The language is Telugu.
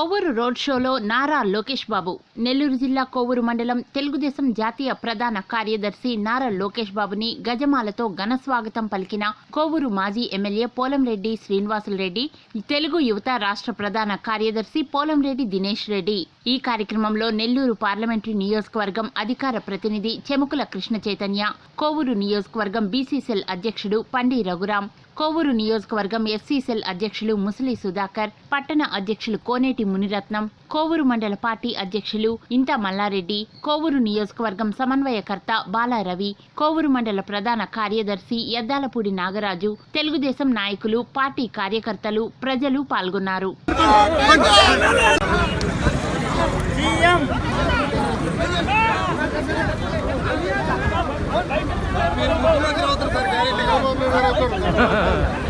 కోవూరు రోడ్ షోలో నారా లోకేష్ బాబు. నెల్లూరు జిల్లా కోవూరు మండలం తెలుగుదేశం జాతీయ ప్రధాన కార్యదర్శి నారా లోకేష్ బాబుని గజమాలతో ఘన స్వాగతం పలికిన కోవూరు మాజీ ఎమ్మెల్యే పోలంరెడ్డి శ్రీనివాసులరెడ్డి తెలుగు యువత రాష్ట్ర ప్రధాన కార్యదర్శి పోలంరెడ్డి దినేష్ రెడ్డి. ఈ కార్యక్రమంలో నెల్లూరు పార్లమెంటరీ నియోజకవర్గం అధికార ప్రతినిధి చెముకుల కృష్ణ చైతన్య కోవూరు నియోజకవర్గం బీసీసీఎల్ అధ్యక్షుడు పండి రఘురాం కోవూరు నియోజకవర్గం ఎస్సీసెల్ అధ్యక్షులు ముసలి సుధాకర్ పట్టణ అధ్యక్షులు కోనేటి మునిరత్నం కోవూరు మండల పార్టీ అధ్యక్షులు ఇంట మల్లారెడ్డి కోవూరు నియోజకవర్గం సమన్వయకర్త బాలారవి కోవూరు మండల ప్రధాన కార్యదర్శి ఎద్దాలపూడి నాగరాజు తెలుగుదేశం నాయకులు పార్టీ కార్యకర్తలు ప్రజలు పాల్గొన్నారు. ハハハハ!